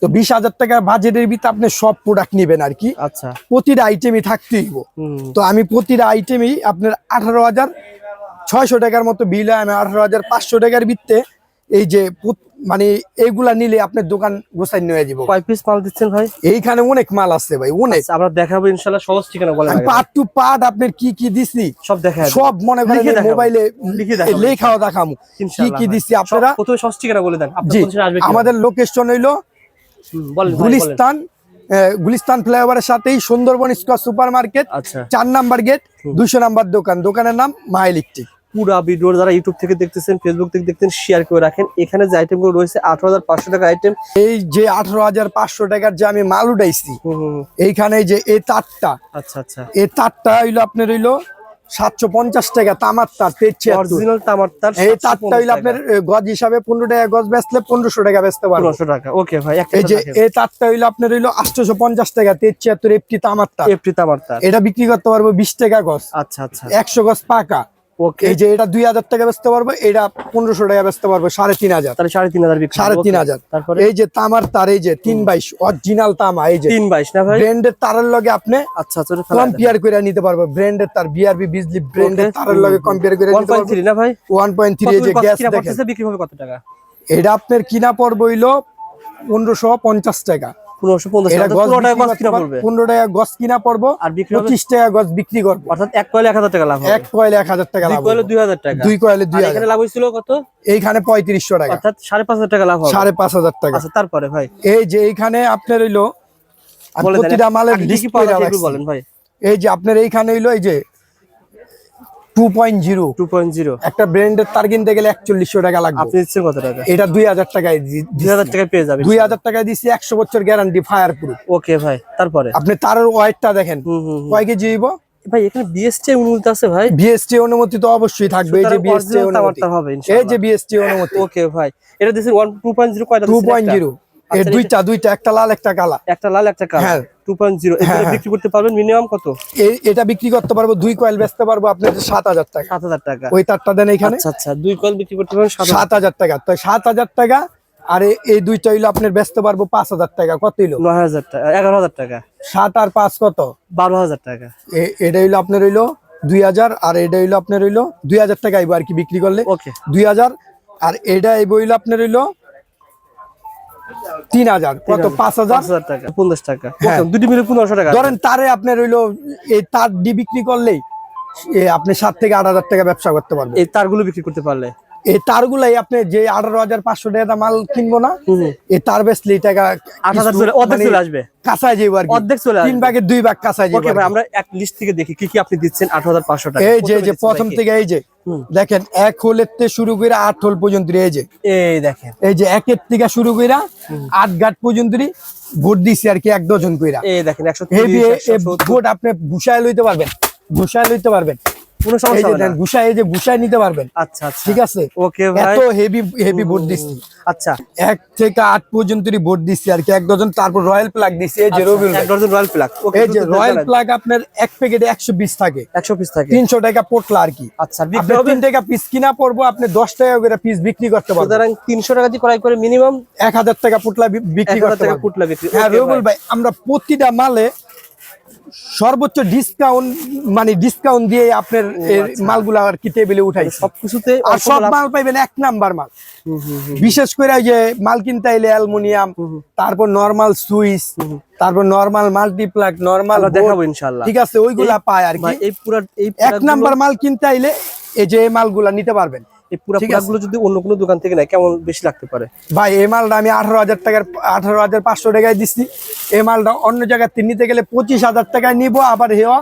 তো বিশ হাজার টাকা বাজেটের ভিতরে আপনি সব প্রোডাক্ট নেবেন আর কি। আচ্ছা। প্রতিটা আইটেমই থাকতেই। তো আমি প্রতিটা আইটেমই আপনার আঠারো হাজার ছয়শো টাকার মতো বিল হয় আমি আঠারো হাজার পাঁচশো টাকার ভিত্তে এই যে মানে এইগুলা নিলে আপনার দোকান গোসাই নিয়ে যাব কয় পিস মাল দিচ্ছেন ভাই? এইখানে অনেক মাল আছে ভাই অনেক। আচ্ছা, আমরা দেখাবো ইনশাল্লাহ সহজ ঠিকানা বলেন পার্ট টু পার্ট আপনার কি কি দিছি সব দেখা সব মনে করেন মোবাইলে লিখে দেখাবো। লেখাও দেখামু কি কি। দিছি আপনারা? প্রথমে সহজ ঠিকানা বলে দেন। আসবে আমাদের লোকেশন হইল গুলিস্তান গুলিস্তান ফ্লাইওভারের সাথেই সুন্দরবন স্কোয়ার সুপার মার্কেট আচ্ছা। চার নাম্বার গেট দুইশো নাম্বার দোকান। দোকানের নাম মা ইলেকট্রিক পুরা ভিডিও যারা ইউটিউব থেকে দেখতেছেন ফেসবুক থেকে দেখতেন শেয়ার করে রাখেন। এখানে যে আইটেমগুলো রয়েছে আঠারো হাজার পাঁচশো টাকা আইটেম এই যে আঠারো হাজার পাঁচশো টাকার যে আমি মাল উঠাইছি এইখানে যে এ তারটা আচ্ছা আচ্ছা। এই তারটা হইল আপনার হইল সাতশো পঞ্চাশ টাকা তামার তার অরিজিনাল তামার তার এই তারটা হইল আপনার গজ হিসাবে পনেরো টাকা গজ বেচলে পনেরোশো টাকা বেচতে পারব। পনেরোশো টাকা ওকে ভাই এই যে এই তারটা হইল আপনার হইল আটশোশো পঞ্চাশ টাকা তেজ ছিয়াত্তর এফটি তামার তার এফটি তামার তার এটা বিক্রি করতে পারব বিশ টাকা গজ। আচ্ছা আচ্ছা। একশো গজ পাকা। ওকে এই যে এটা দুই হাজার টাকা বেচতে পারব এটা পনেরোশো টাকা বেচতে পারব সাড়ে তিন হাজার। তাহলে সাড়ে তিন হাজার সাড়ে তিন হাজার। তারপরে? এই যে তামার তার এই যে তিন বাইশ অরিজিনাল তামা এই যে। তিন বাইশ না ভাই? ব্র্যান্ডের তারের লগে আপনি আচ্ছা আচ্ছা। কম্পেয়ার করে নিতে পারব। ব্র্যান্ডের তার বিআরবি বিজলি ব্র্যান্ডের. তারের লগে কম্পেয়ার করে নিতে 1.3 পারব না ভাই? ওয়ান পয়েন্ট থ্রি এই যে গ্যাস বিক্রি হবে কত টাকা? এটা আপনার কিনা পড়ব হইল পনেরোশো পঞ্চাশ টাকা। পনেরোশো পঞ্চাশ পনেরো টাকা গজ কিনা পড়বে? পনেরো টাকা গজ কিনা পড়ব আর বিক্রি পঁচিশ টাকা গজ বিক্রি করব। অর্থাৎ এক কয়েলে এক হাজার টাকা লাভ এক কয়েলে এক হাজার টাকা লাভ কয়েলে দুই হাজার টাকা। দুই কয়েলে দুই হাজার। লাভ হয়েছিল কত? এইখানে পঁয়ত্রিশশো টাকা। অর্থাৎ সাড়ে পাঁচ হাজার টাকা লাভ সাড়ে পাঁচ হাজার টাকা। আচ্ছা তারপরে ভাই। এই যে এইখানে আপনার হইল প্রতিটা মালের ডিসপ্লে বলেন ভাই। এই যে আপনার এইখানে হইল এই যে একটা ব্র্যান্ডের তার কিনতে গেলে একচল্লিশশো টাকা লাগবে। আপনি দিচ্ছেন এটা দুই হাজার টাকায় দুই হাজার টাকায় পেয়ে যাবেন। দুই হাজার টাকায় দিচ্ছি একশো বছর গ্যারান্টি ফায়ার ওকে ভাই তারপরে? আপনি তার ওয়াইটটা দেখেন। কয় কেজি ভাই এখানে বিএসটি অনুমতি আছে ভাই। বিএসটি অনুমতি তো অবশ্যই থাকবে এই যে বিএসটি অনুমতি হবে এই যে বিএসটি অনুমতি ওকে ভাই এটা দিছেন 1 2.0 কয়টা 2.0 দুইটা দুইটা একটা লাল একটা কালা। একটা লাল একটা কালো। হ্যাঁ। Two point zero. বিক্রি করতে পারবেন মিনিমাম কত? এটা বিক্রি করতে পারব দুই কয়েল বেচতে পারব আপনার সাত হাজার টাকা। সাত হাজার টাকা। ওই তারটা দেন এখানে। আচ্ছা আচ্ছা দুই কয়েল বিক্রি করতে পারবেন সাত হাজার টাকা। তো সাত হাজার টাকা আর এই দুইটা হইল আপনার বেচতে পারব পাঁচ হাজার টাকা। কত হইল? নয় হাজার টাকা এগারো হাজার টাকা। সাত আর পাঁচ কত? বারো হাজার টাকা। এটা হইল আপনার হইল দুই হাজার আর এটা হইল আপনার হইল দুই হাজার টাকা আইবো আর কি বিক্রি করলে। ওকে দুই হাজার আর এটা আইবো হইল আপনার হইল তিন হাজার কত? পাঁচ হাজার? টাকা পঞ্চাশ টাকা। হ্যাঁ। দুটি মিলে পনেরোশো টাকা ধরেন তারে আপনার হইল এই তার ডি বিক্রি করলেই আপনি সাত থেকে আট হাজার টাকা ব্যবসা করতে পারবেন। এই তারগুলো বিক্রি করতে পারলে? এই তারগুলাই আপনি যে আঠারো হাজার পাঁচশো টাকা মাল কিনবো না। এই তার এই টাকা আট হাজার অর্ধেক মানে চলে আসবে। কাঁচায় যাইবো অর্ধেক চলে তিন ভাগের দুই ভাগ কাঁচায়। আমরা এক লিস্ট থেকে দেখি কি কি আপনি দিচ্ছেন আট হাজার পাঁচশো টাকা। এই যে প্রথমে থেকে এই যে। দেখেন এক হোলের থেকে শুরু করে আট হোল পর্যন্ত এই যে। এই দেখেন। এই যে একের থেকে শুরু করে আট গাট পর্যন্ত ভোট দিছি আর কি এক ডজন কইরা। এই দেখেন একশো ভোট আপনি ভুষায় লইতে পারবেন ভুষায় লইতে পারবেন। কোনো সমস্যা হবে না। এই যে নিতে পারবেন। আচ্ছা আচ্ছা। ঠিক আছে? ওকে ভাই। এত হেভি হেভি ভোট দিছি আচ্ছা। এক থেকে আট পর্যন্ত ভোট দিছি আর কি। এক ডজন তারপর রয়্যাল প্লাগ দিছি এই যে রবিউল এক ডজন রয়্যাল প্লাক ওকে এই যে রয়্যাল প্লাগ আপনার এক প্যাকেটে একশো বিশ থাকে। একশো পিস থাকে। তিনশো টাকা পোটলা আর কি। আচ্ছা বিক্রি আপনি হবে তিন টাকা পিস কিনা পড়ব আপনি দশ টাকা করে পিস বিক্রি করতে পারবেন। সুতরাং তিনশো টাকা দিয়ে ক্রয় করে মিনিমাম এক হাজার টাকা পুটলা বিক্রি করতে পারবেন। পুটলা বিক্রি হ্যাঁ রবিউল ভাই আমরা প্রতিটা মালে সর্বোচ্চ ডিসকাউন্ট মানে ডিসকাউন্ট দিয়ে আপনার এর মালগুলা আর কি টেবিলে উঠাই সবকিছুতে আর সব মাল পাইবেন এক নাম্বার মাল। বিশেষ করে ওই যে মাল কিনতে আইলে অ্যালুমিনিয়াম তারপর নরমাল সুইচ তারপর নরমাল মাল্টিপ্লাগ নরমাল দেখাবো ইনশাল্লাহ ঠিক আছে ওইগুলা পায় আর কি। এই পুরা এই এক নাম্বার মাল কিনতে আইলে এই যে মালগুলা নিতে পারবেন। এই পুরা। প্রোডাক্টগুলো যদি অন্য কোনো দোকান থেকে নেয় কেমন বেশি লাগতে পারে? ভাই এই মালটা আমি আঠারো হাজার টাকার আঠারো হাজার পাঁচশো টাকায় দিচ্ছি এই মালটা অন্য জায়গায় থেকে নিতে গেলে পঁচিশ হাজার টাকায় নিবো আবার হেও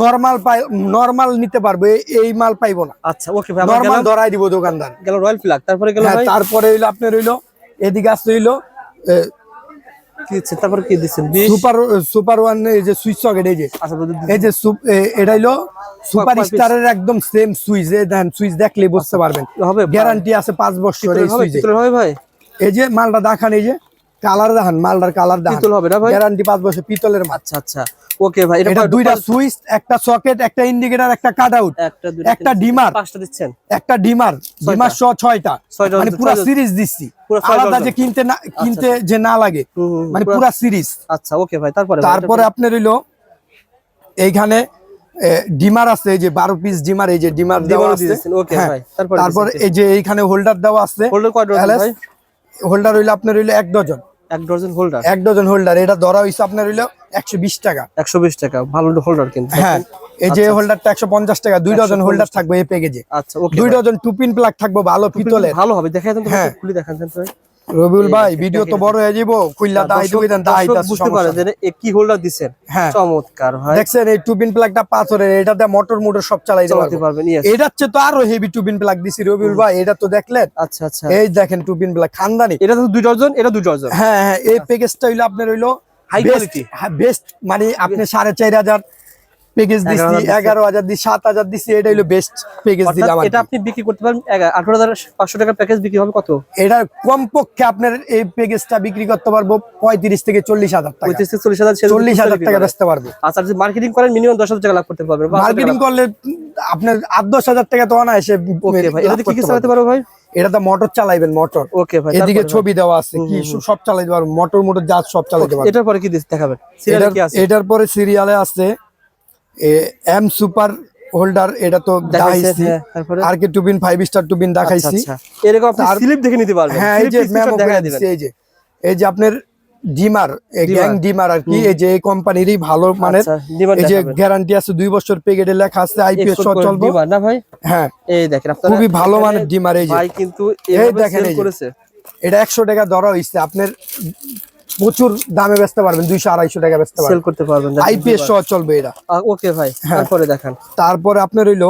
নর্মাল পাই নর্মাল নিতে পারব। এই- মাল পাইবো না। আচ্ছা ওকে ভাই নরমাল নর্মাল ধরাই দিব দোকানদার। গেল রয়্যাল ফ্ল্যাগ তারপরে গেল হ্যাঁ, তারপরে হইল আপনার হইল এদিকে আসতে হইল কি তারপরে কি দিচ্ছেন? সুপার সুপার ওয়ান এই যে সুইচ সকেট এই যে। আচ্ছা এই যে এটা হলো সুপার স্টারের একদম সেম সুইচ এই দেন সুইচ দেখলেই বুঝতে পারবেন। হবে গ্যারান্টি আছে পাঁচ বছর এই পিতলের সুইচে হবে ভাই? এই যে মালটা দেখান এই যে। কালার দেখান মালদার কালার দেখান। পিতল হবে না ভাই? গ্যারান্টি পাঁচ বছর পিতলের মাল। আচ্ছা আচ্ছা। ওকে ভাই এটা দুইটা সুইচ একটা সকেট একটা ইন্ডিকেটর একটা কাট আউট একটা ডিমার। পাঁচটা দিচ্ছেন? একটা ডিমার ডিমার সহ ছয়টা। মানে পুরো সিরিজ দিচ্ছি। পুরো আলাদা যে কিনতে না কিনতে যে না লাগে মানে পুরো- সিরিজ আচ্ছা ওকে ভাই তারপরে তারপরে আপনার হইল এইখানে ডিমার আছে এই যে বারো পিস ডিমার এই যে ডিমার দেওয়া আছে। okay হ্যাঁ। ভাই, তারপরে এই যে এইখানে হোল্ডার দেওয়া আছে। হোল্ডার হোল্ডার হইল আপনার হইল এক ডজন। এক ডজন হোল্ডার? এক ডজন হোল্ডার এটা ধরা হইছে আপনার হইল একশো বিশ টাকা। একশো বিশ টাকা ভালো হোল্ডার কিন্তু। হ্যাঁ এই যে হোল্ডারটা একশো পঞ্চাশ টাকা দুই ডজন হোল্ডার থাকবে এই প্যাকেজে আচ্ছা দুই ডজন টু পিন প্লাগ থাকবে ভালো পিতলে ভালো হবে দেখা দেন হ্যাঁ। খুলে দেখান। রবিউল ভাই ভিডিও তো বড় হয়ে যাব দাই দেন দাই বুঝতে পারে যে কি হোল্ডার দিছেন? হ্যাঁ। চমৎকার ভাই। দেখছেন এই টুবিন প্লাগটা পাথরের এটাতে মোটর মোটর সব চালাইতে চালাতে পারবেন। এটা হচ্ছে তো আরও হেভি টুবিন প্লাগ দিছি রবিউল ভাই এটা তো দেখলেন? আচ্ছা আচ্ছা। এই দেখেন টুবিন প্লাগ খানদানি। এটা তো দুই ডজন এটা দুই ডজন। হ্যাঁ হ্যাঁ এই প্যাকেজটা হইল আপনার হইল High quality। বেস্ট মানে আপনি সাড়ে চার হাজার প্যাকেজ দিছি 11,000 এগারো হাজার দিছি সাত হাজার দিছি এটা হইল বেস্ট প্যাকেজ দিলাম এটা আপনি বিক্রি করতে পারেন আঠারো হাজার পাঁচশো টাকার প্যাকেজ বিক্রি হবে কত? এটা কমপক্ষে আপনার এই প্যাকেজটা বিক্রি করতে পারব পঁয়ত্রিশ থেকে চল্লিশ হাজার টাকা। পঁয়ত্রিশ থেকে চল্লিশ হাজার চল্লিশ হাজার টাকা বেচতে পারব। আচ্ছা যদি মার্কেটিং করেন মিনিমাম দশ হাজার টাকা লাভ করতে পারবেন। মার্কেটিং করলে আপনার আট দশ হাজার টাকা তো ওকে ভাই এটা কি কি চালাতে পারব। ভাই? এটা তো মোটর চালাইবেন মোটর ওকে ভাই এদিকে ছবি দেওয়া আছে কি সব চালাইতে পারব মোটর মোটর যা সব চালাইতে। পারব। এটার পরে কি দেখাবেন। সিরিয়ালে কি আছে? এটার পরে সিরিয়ালে আছে এম সুপার হোল্ডার এটা তো দেখাইছি হ্যাঁ, আর কে টুবিন ফাইভ স্টার টুবিন দেখাইছি। আচ্ছা। এরকম আপনি স্লিপ দেখে নিতে পারবেন। হ্যাঁ এই যে দিবেন? এই যে এই যে আপনার ডিমার গ্যাং ডিমার আর কি এই যে এই কোম্পানিরই ভালো মানের আচ্ছা, এই যে গ্যারান্টি আছে দুই বছর প্যাকেটে লেখা আছে আইপিএস সহ চলবে। না ভাই? হ্যাঁ। এই দেখেন আপনারা খুবই ভালো মানের ডিমার এই যে। ভাই কিন্তু এই দেখেন। করেছে। এটা একশো টাকা ধরা হইছে আপনার প্রচুর দামে বেচতে পারবেন দুইশো আড়াইশো টাকা বেচতে সেল পারবেন করতে পারবেন আইপিএস সহ চলবে এরা ওকে ভাই হ্যাঁ। তারপরে দেখেন। তারপরে আপনার হইল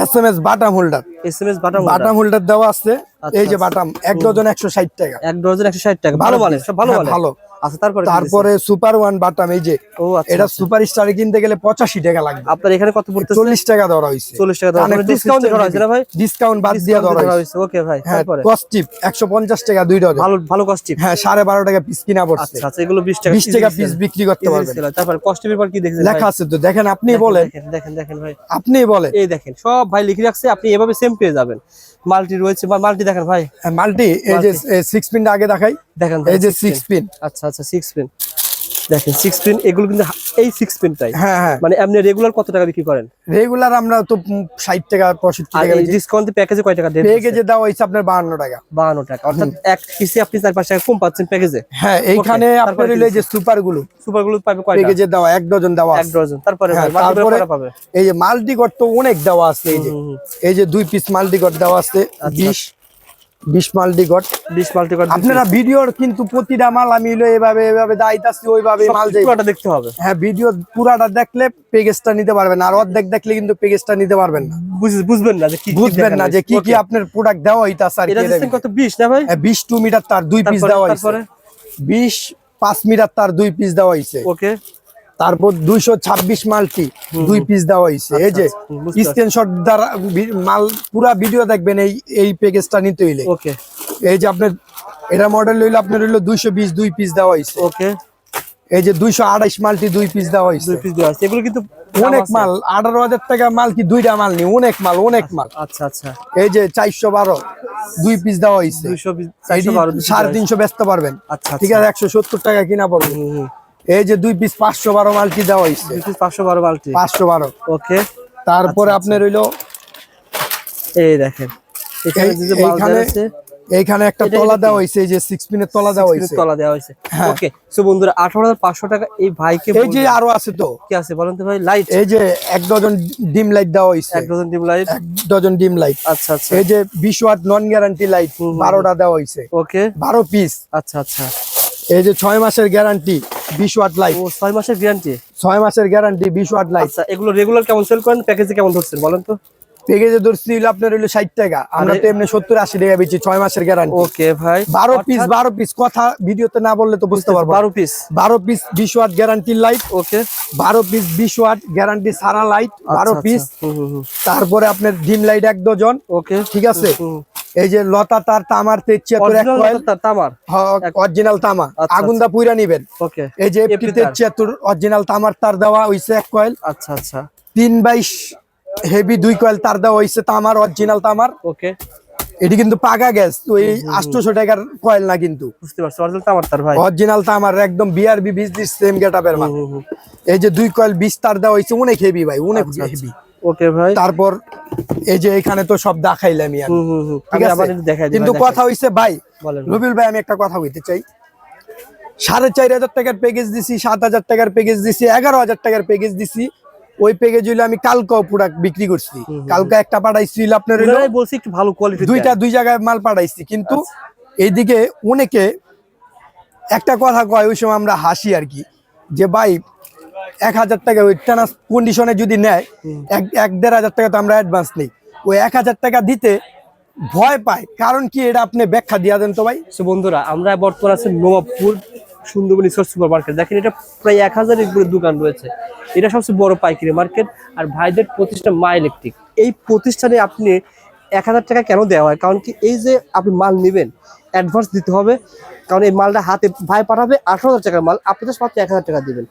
এস বাটাম হোল্ডার এসএমএস বাটাম বাটাম হোল্ডার দেওয়া আছে আচ্ছা, এই যে বাটাম এক ডজন একশো ষাট টাকা। এক ডজন 160 টাকা ভালো মানে সব ভালো হ্যাঁ, মানে ভালো। আচ্ছা তারপরে তারপরে সুপার ওয়ান বাটাম এই যে ও আচ্ছা এটা আচ্ছা। সুপার স্টারে কিনতে গেলে পঁচাশি টাকা লাগবে। আপনার এখানে কত পড়তেছে? চল্লিশ টাকা ধরা হয়েছে। 40 টাকা ধরা ধরা হয়েছে? ভাই? ডিসকাউন্ট বাদ দিয়ে ধরা হয়েছে। ওকে ভাই হ্যাঁ কস্টিপ একশো পঞ্চাশ টাকা দুই ডজন। ভালো ভালো কস্টিপ হ্যাঁ সাড়ে বারো টাকা পিস কিনা পড়ছে। আচ্ছা আচ্ছা এগুলো 20 টাকা বিশ টাকা পিস বিক্রি করতে পারবেন। তারপরে কস্টিপের পর কি দেখছেন লেখা আছে তো দেখেন আপনি বলেন। দেখেন দেখেন দেখেন ভাই। আপনি বলেন। এই দেখেন সব ভাই লিখে রাখছে আপনি এভাবে সেম পেয়ে যাবেন। মাল্টি রয়েছে বা মাল্টি দেখেন ভাই। মাল্টি এই যে সিক্স পিন আগে দেখাই। দেখেন এই যে সিক্স পিন আচ্ছা আচ্ছা সিক্স পিন দেখেন সিক্স পিন এগুলো কিন্তু এই সিক্স পিনটাই হ্যাঁ হ্যাঁ। মানে আপনি রেগুলার কত টাকা বিক্রি করেন? রেগুলার আমরা তো ষাট টাকা পঁয়ষট্টি টাকা ডিসকাউন্ট প্যাকেজে কয় টাকা দেন? পেকেজে দেওয়া হয়েছে আপনার বাহান্ন টাকা। বাহান্ন টাকা। অর্থাৎ এক পিসে আপনি চার পাঁচ টাকা কম পাচ্ছেন প্যাকেজে হ্যাঁ এইখানে আপনার এই যে সুপারগুলো সুপারগুলো পাবে কয়টা? পেকেজে দেওয়া এক ডজন দেওয়া এক ডজন তারপরে হ্যাঁ, তারপরে পাবে? এই যে মাল্টিকট তো অনেক দেওয়া আছে এই যে। এই যে দুই পিস মাল্টিকট দেওয়া আছে আচ্ছা। বিশ মাল্টি আপনারা ভিডিওর কিন্তু প্রতিটা মাল আমি হইল এভাবে এভাবে দাইতাছি ওইভাবে মাল যাই পুরোটা দেখতে হবে। হ্যাঁ ভিডিও পুরাটা দেখলে পেকেজটা নিতে পারবেন আর অর্ধেক দেখলে কিন্তু পেকেজটা নিতে পারবেন না। বুঝ- বুঝবেন না যে কি কি বুঝবেন না যে কি কি আপনার প্রোডাক্ট দেওয়া হইতাছে আর এটা কত? বিশ না ভাই? বিশ টু মিটার তার দুই পিস দেওয়া হয়েছে মিটার তার দুই পিস দেওয়া হয়েছে ওকে তারপর দুইশো ছাব্বিশ মালটি দুই পিস দেওয়া হয়েছে। এই যে আচ্ছা, স্ক্রিনশট দ্বারা মাল পুরা ভিডিও দেখবেন এই এই প্যাকেজটা নিতে হইলে। এই যে আপনার এটা মডেল হইল আপনার হইল দুইশো বিশ দুই পিস দেওয়া হয়েছে। ওকে এই যে দুইশো আড়াইশ মালটি দুই পিস দেওয়া হয়েছে। দুই পিস দেওয়া আছে এগুলো কিন্তু অনেক মাল আঠারো হাজার টাকা মাল কি দুইটা মাল নি অনেক মাল অনেক মাল। আচ্ছা আচ্ছা। এই যে চারশো বারো দুই পিস দেওয়া হয়েছে। সাড়ে তিনশো বেচতে পারবেন। আচ্ছা ঠিক আছে একশো সত্তর টাকা কিনা পড়বে। এই যে দুই পিস পাঁচশো বারো মালটি দেওয়া হয়েছে পাঁচশো বারো বালতি। পাঁচশো বারো। ওকে। তারপরে আচ্ছা, আপনার হইল এই দেখেন এখানে এইখানে একটা তলা দেওয়া হয়েছে এই যে সিক্স পিনের তলা দেওয়া হয়েছে তলা দেওয়া হয়েছে হ্যাঁ। ওকে সো বন্ধুরা আঠারো হাজার পাঁচশো টাকা এই ভাইকে এই যে আরও আছে তো। কি আছে বলেন তো ভাই? লাইট এই যে এক ডজন ডিম লাইট দেওয়া হয়েছে এক ডজন ডিম লাইট এক ডজন ডিম লাইট আচ্ছা আচ্ছা। এই যে বিশ ওয়াট নন গ্যারান্টি লাইট বারোটা দেওয়া হয়েছে ওকে। বারো পিস আচ্ছা আচ্ছা। এই যে ছয় মাসের গ্যারান্টি বিশ ওয়াট লাইট ও ছয় মাসের গ্যারান্টি ছয় মাসের গ্যারান্টি বিশ ওয়াট লাইট আচ্ছা এগুলো রেগুলার কেমন সেল করেন? প্যাকেজে কেমন ধরছেন বলেন তো? পেকেজে ধরছি হইল আপনার হইল ষাট টাকা। আমরা তো এমনি সত্তর আশি টাকা বেচি ছয় মাসের গ্যারান্টি ওকে ভাই। বারো পিস বারো পিস কথা ভিডিওতে না বললে তো বুঝতে পারব বারো পিস বারো পিস বিশ ওয়াট গ্যারান্টি লাইট ওকে। বারো পিস বিশ ওয়াট গ্যারান্টি সারা লাইট বারো পিস তারপরে আপনার ডিম লাইট এক ডজন ওকে। ঠিক আছে। এই যে লতা তার তামার তেছিয়াত্তর এক কয়েল তামার? অরিজিনাল তামা আগুনদা পুইরা নিবেন। ওকে এই যে তার। অরিজিনাল তামার তার দেওয়া হইছে এক কয়েল আচ্ছা আচ্ছা। তিন বাইশ হেভি দুই কয়েল তার দেওয়া হইছে তামার অরিজিনাল তামার। ওকে এটি কিন্তু পাকা গ্যাস তো এই আটশোশো টাকার কয়েল না কিন্তু। বুঝতে পারছি অরিজিনাল তামার তার ভাই। অরিজিনাল তামার একদম বিআরবি বিজনেস সেম মাল। হুম, এই যে দুই কয়েল বিশ তার দেওয়া হইছে অনেক হেভি ভাই অনেক আচ্ছা, আচ্ছা। হেভি ওকে ভাই। তারপর এই যে এখানে তো সব দেখাইলামই আমি হুম হুম হুম। ঠিক আছে? আবার একটু দেখাই দিই কিন্তু কথা হইছে ভাই বলেন ভাই। আমি একটা কথা বলতে চাই। সাড়ে চার হাজার টাকার প্যাকেজ দিছি সাত হাজার টাকার প্যাকেজ দিছি এগারো হাজার টাকার প্যাকেজ দিছি। ওই প্যাকেজ হইলে আমি কালকেও প্রোডাক্ট বিক্রি করছি। কালকে একটা পাঠাইছিল আপনার বলছি একটু ভালো কোয়ালিটি দুইটা দুই জায়গায় মাল পাঠাইছি। কিন্তু আচ্ছা। এইদিকে অনেকে একটা কথা কয় ওই সময় আমরা হাসি আর কি। যে ভাই এক হাজার টাকা ওই টানা কন্ডিশনে যদি নেয়, এক এক দেড় হাজার টাকা তো আমরা অ্যাডভান্স নেই। ওই এক হাজার টাকা দিতে ভয় পায়। কারণ কি, এটা আপনি ব্যাখ্যা দিয়া দেন তো ভাই। বন্ধুরা, আমরা বর্তমানে আছি Nawabpur Sundarban square super market. দেখেন, এটা প্রায় এক হাজার উপরে দোকান রয়েছে। এটা সবচেয়ে বড় পাইকারি মার্কেট আর ভাইদের প্রতিষ্ঠান মা ইলেকট্রিক। এই প্রতিষ্ঠানে আপনি এক হাজার টাকা কেন দেওয়া হয়? কারণ কি, এই যে আপনি মাল নেবেন অ্যাডভান্স দিতে হবে। কারণ এই মালটা হাতে ভাই পাঠাবে আঠারো হাজার টাকার মাল। আপনি তো মাত্র এক হাজার টাকা দিবেন।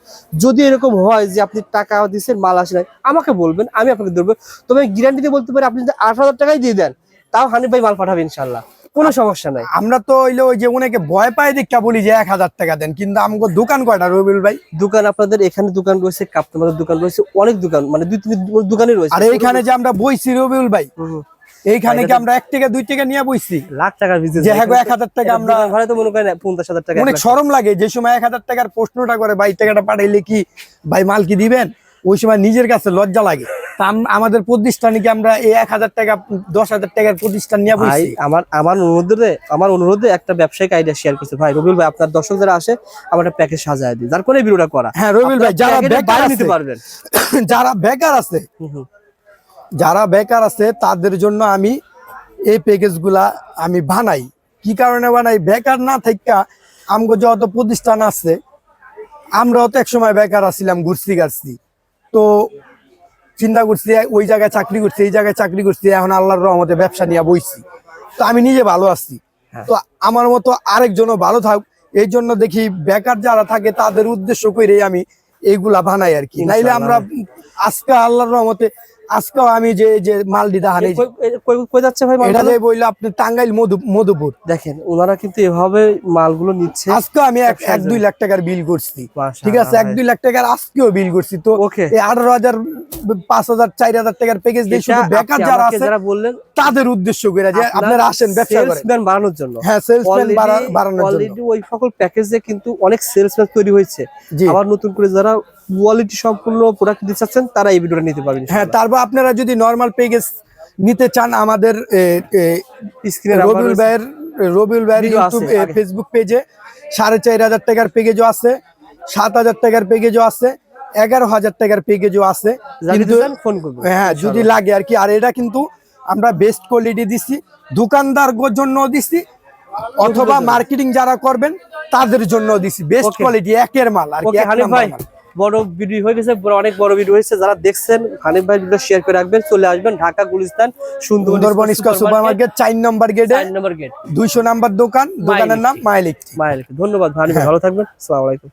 যদি এরকম হয় যে আপনি টাকা দিচ্ছেন মাল আসে নাই আমাকে বলবেন আমি আপনাকে দেবো তবে গ্যারান্টি দিয়ে বলতে পারি আপনি যদি আঠারো হাজার টাকাই দিয়ে দেন তাও হানিফ ভাই মাল পাঠাবে ইনশাল্লাহ কোনো সমস্যা নাই। আমরা তো হইল ওই যে অনেকে ভয় পায় দেখা বলি যে এক হাজার টাকা দেন কিন্তু আমাকে দোকান কয়টা রবিউল ভাই? দোকান আপনাদের এখানে দোকান রয়েছে কাপ্তামাদের দোকান রয়েছে অনেক দোকান মানে দুই তিন দোকানই রয়েছে। আর এইখানে যে আমরা বইছি রবিউল ভাই। এইখানে কি আমরা এক টাকা দুই টাকা নিয়ে বইছি? লাখ টাকার বিজনেস যে হ্যাঁ এক হাজার টাকা আমরা ভাড়া তো মনে করেন পঞ্চাশ হাজার টাকা অনেক সরম লাগে যে সময় এক হাজার টাকার প্রশ্নটা করে ভাই টাকাটা পাঠাইলে কি ভাই মাল কি দিবেন? ওই সময় নিজের কাছে লজ্জা লাগে। তা আমাদের প্রতিষ্ঠানে কি আমরা এই এক হাজার টাকা দশ হাজার টাকার প্রতিষ্ঠান নিয়ে ভাই আমার আমার অনুরোধে আমার অনুরোধে একটা ব্যবসায়িক আইডিয়া শেয়ার করছে। ভাই রবিউল ভাই আপনার দর্শক যারা আসে আমার একটা প্যাকেজ সাজায় দিই যার করে ভিডিওটা করা। হ্যাঁ রবিউল ভাই যারা বেকার নিতে পারবেন। যারা বেকার আছে। যারা বেকার আছে তাদের জন্য আমি এই প্যাকেজগুলা আমি বানাই। কি কারণে বানাই? বেকার না থাকা আমগো যত প্রতিষ্ঠান আছে আমরাও তো এক সময় বেকার আছিলাম ঘুরছি গাছছি তো চিন্তা করছি ওই জায়গায় চাকরি করছি এই জায়গায় চাকরি করছি এখন আল্লাহর রহমতে ব্যবসা নিয়ে বইছি। তো আমি নিজে ভালো আছি। হ্যাঁ। তো আমার মতো আরেকজনও ভালো থাক এই জন্য দেখি বেকার যারা থাকে তাদের উদ্দেশ্য করে আমি এইগুলা বানাই আর কি। নাইলে আমরা আজকে আল্লাহর রহমতে আজকেও আমি যে যে মাল দিদা কই- যাচ্ছে ভাই এটা যে বলল আপনি টাঙ্গাইল মধু মধুপুর। দেখেন ওনারা কিন্তু এভাবে মালগুলো নিচ্ছে। আজকে আমি এক দুই লাখ টাকার বিল করছি। ঠিক আছে এক দুই লাখ টাকার আজকেও বিল করছি। তো এই আঠারো হাজার পাঁচ হাজার চার হাজার টাকার প্যাকেজ দিয়ে শুধু বেকার যারা আছে যারা বললেন তাদের উদ্দেশ্য করে যে আপনারা আসেন ব্যবসা করেন। সেলসম্যান বাড়ানোর জন্য। হ্যাঁ সেলসম্যান বাড়ানোর জন্য। অলরেডি ওই সকল প্যাকেজে কিন্তু অনেক সেলসম্যান তৈরি হয়েছে। আবার নতুন করে যারা কোয়ালিটি সম্পূর্ণ প্রোডাক্ট দিতে চাচ্ছেন তারা এই ভিডিওটা নিতে পারবেন হ্যাঁ তারপর আপনারা যদি নর্মাল প্যাকেজ নিতে চান আমাদের রবিউল ভাইয়ের রবিউল ভাইয়ের ইউটিউব ফেসবুক পেজে সাড়ে চার হাজার টাকার প্যাকেজও আছে সাত হাজার টাকার প্যাকেজও আছে এগারো হাজার টাকার প্যাকেজও আছে। হ্যাঁ যদি লাগে আর কি। আর এটা কিন্তু আমরা বেস্ট কোয়ালিটি দিচ্ছি দোকানদার জন্য দিচ্ছি অথবা মার্কেটিং যারা করবেন তাদের জন্য দিচ্ছি বেস্ট কোয়ালিটি একের মাল আর কি ভাই। বড় ভিডিও হয়ে গেছে অনেক বড় ভিডিও হয়েছে। যারা দেখছেন হানিফ ভাই ভিডিও শেয়ার করে রাখবেন চলে আসবেন Dhaka Gulistan Sundarban square super market চার নম্বর গেট চার নম্বর গেট দুইশো নাম্বার দোকান দোকানের নাম মাইলিক। মায়ালিক ধন্যবাদ হানিফ ভালো থাকবেন। আলাইকুম।